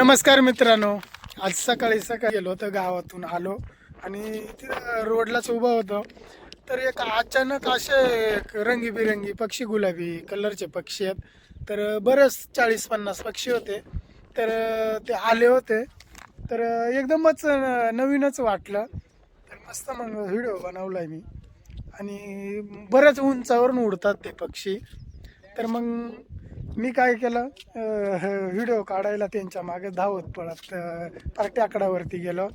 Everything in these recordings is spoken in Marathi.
नमस्कार मित्रांनो. आज सकाळी सकाळी गेलो होतो गावातून आलो. आणि तिथं रोडलाच उभं होतो. तर एक अचानक असे एक रंगीबिरंगी पक्षी गुलाबी कलरचे पक्षी आहेत. तर बरेच चाळीस पन्नास पक्षी होते. तर ते आले होते. तर एकदमच नवीनच वाटलं. तर मस्त मग व्हिडिओ बनवला मी. आणि बऱ्याच उंचावरून उडतात ते पक्षी. तर मग मी काय केलं व्हिडिओ काढायला त्यांच्या मागे धावत पळत पार्टी आकडावरती गेलो.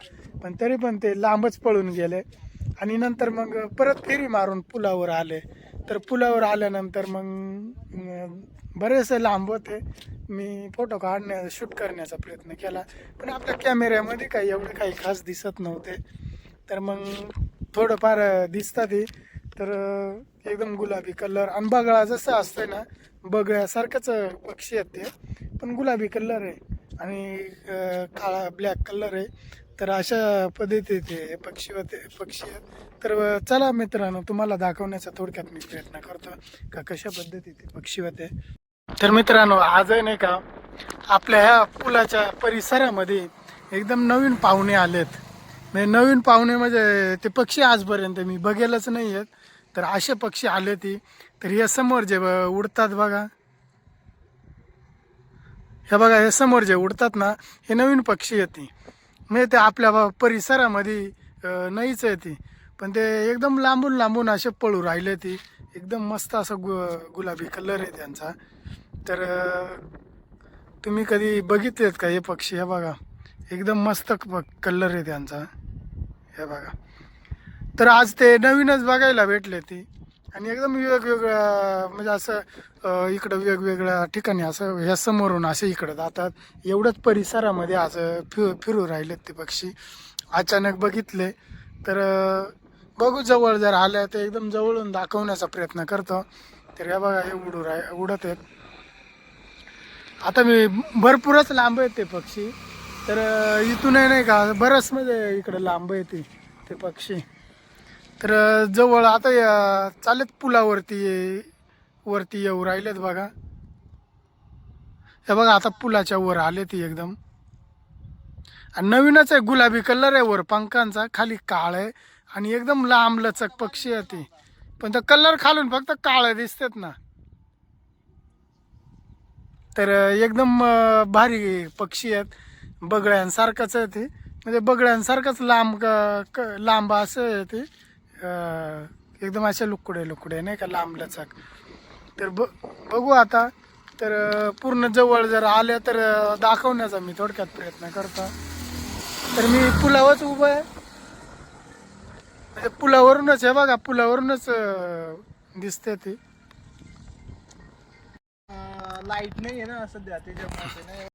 पण तरी पण ते लांबच पळून गेले. आणि नंतर मग परत फेरी मारून पुलावर आले. तर पुलावर आल्यानंतर मग बरेचसे लांब होते. मी फोटो काढण्या शूट करण्याचा प्रयत्न केला. पण आपल्या कॅमेऱ्यामध्ये काही एवढे काही खास दिसत नव्हते. तर मग थोडंफार दिसतात तर एकदम गुलाबी कलर. आणि बगळा जसं असतंय ना बगळ्यासारखंच पक्षी आहेत ते. पण गुलाबी कलर आहे. आणि काळा ब्लॅक कलर आहे. तर अशा पद्धती ते पक्षी होते पक्षी आहेत. तर चला मित्रांनो तुम्हाला दाखवण्याचा थोडक्यात मी प्रयत्न करतो का कशा पद्धती ते पक्षी होते. तर मित्रांनो आज आहे नाही का आपल्या ह्या पुलाच्या परिसरामध्ये एकदम नवीन पाहुणे आलेत. म्हणजे नवीन पाहुणे म्हणजे ते पक्षी आजपर्यंत मी बघेलच नाही आहेत. तर असे पक्षी आले ती. तर हे समोर जे उडतात बघा. हे बघा हे समोर जे उडतात ना हे नवीन पक्षी येते म्हणजे ते आपल्या परिसरामध्ये नाहीच आहे ती. पण ते एकदम लांबून लांबून असे पळू राहिले ती. एकदम मस्त असं गु गुलाबी कलर आहे त्यांचा. तर तुम्ही कधी बघितलेत का हे पक्षी? हे बघा. एकदम मस्त कलर आहे त्यांचा. हे बघा. तर आज ते नवीनच बघायला भेटले ते. आणि एकदम वेगवेगळ्या म्हणजे असं इकडं वेगवेगळ्या ठिकाणी असं ह्या समोरून असे इकडं जातात. एवढंच परिसरामध्ये असं फिर फिरू राहिलेत ते पक्षी. अचानक बघितले. तर बघू जवळ जर आल्या तर एकदम जवळून दाखवण्याचा प्रयत्न करतो. तर हे बघा हे उडू राह उडत आहेत. आता मी भरपूरच लांब आहेत ते पक्षी. तर इथून इथूनही नाही का बरंच म्हणजे इकडं लांब आहे ते ते पक्षी. तर जवळ आता या- चालेत पुलावरती वरती येऊ राहिलेत बघा. हे बघा आता पुलाच्या वर आले ती एकदम. आणि नवीनच आहे गुलाबी कलर आहे वर पंखांचा खाली काळ आहे. आणि एकदम लांब लचक पक्षी आहे ती. पण तर कलर खालून फक्त काळे दिसतात ना. तर एकदम भारी पक्षी आहेत. बगळ्यांसारखंच आहे ते. म्हणजे बगळ्यांसारखंच लांब क- लांब असं आहे ते. एकदम असे लुकडे लुकडे नाही का? लांब लचक. तर ब बघू आता. तर पूर्ण जवळ जर आल्या तर दाखवण्याचा मी थोडक्यात प्रयत्न करतो. तर मी पुलावरच उभं आहे. म्हणजे पुलावरूनच आहे बघा पुलावरूनच दिसते ते. लाइट नाही आहे ना सध्या त्याच्यामुळे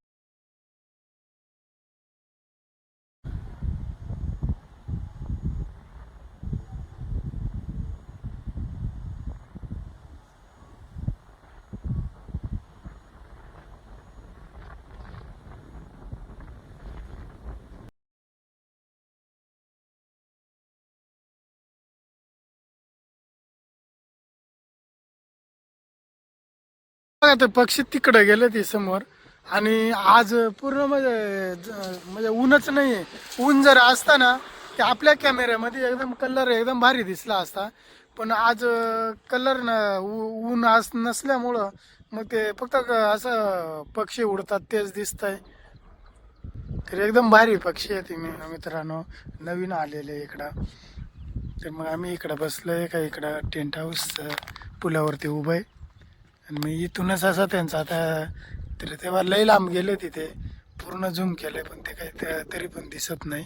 बघा ते पक्षी तिकडे गेले ते समोर. आणि आज पूर्ण म्हणजे ज- म्हणजे ऊनच नाही आहे ऊन जर असताना ते आपल्या कॅमेऱ्यामध्ये एकदम कलर एकदम भारी दिसला असता. पण आज कलर न ऊ- ऊन अस नसल्यामुळं मग ते फक्त असं पक्षी उडतात तेच दिसत आहे तर एकदम भारी पक्षी आहे तुम्ही मित्रांनो. नवीन आलेले इकडं. तर मग आम्ही इकडं बसलोय का इकडं टेंट हाऊस पुलावरती उभं आहे. आणि मी इथूनच असं त्यांचं आता तर तेव्हा लई लांब गेले तिथे. पूर्ण झूम केलं पण ते काही तरी पण दिसत नाही.